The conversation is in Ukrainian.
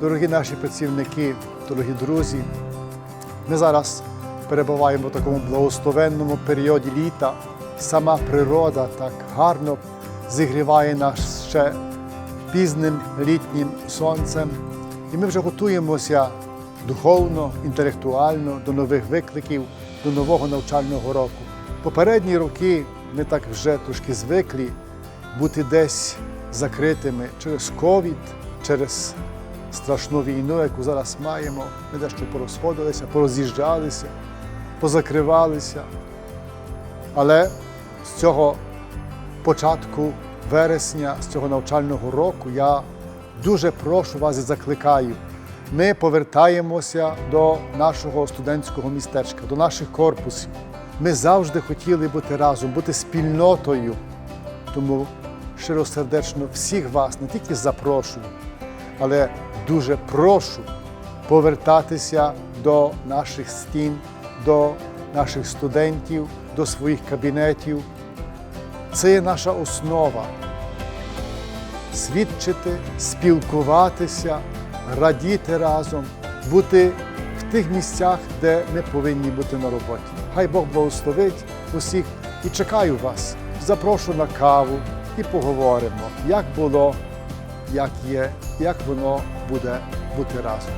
дорогі наші працівники, дорогі друзі. Ми зараз перебуваємо в такому благословенному періоді літа. Сама природа так гарно зігріває нас ще пізним літнім сонцем. І ми вже готуємося духовно, інтелектуально до нових викликів, до нового навчального року. Попередні роки ми так вже трошки звикли бути десь закритими через ковід, через страшну війну, яку зараз маємо. Ми дещо порозходилися, пороз'їжджалися, позакривалися. Але з цього початку вересня, з цього навчального року, я дуже прошу вас і закликаю. Ми повертаємося до нашого студентського містечка, до наших корпусів. Ми завжди хотіли бути разом, бути спільнотою. Тому щиросердечно всіх вас не тільки запрошую, але дуже прошу повертатися до наших стін, до наших студентів, до своїх кабінетів. Це є наша основа. Свідчити, спілкуватися, радіти разом, бути в тих місцях, де ми повинні бути на роботі. Хай Бог благословить усіх і чекаю вас. Запрошу на каву і поговоримо, як було, як є, як воно буде бути разом.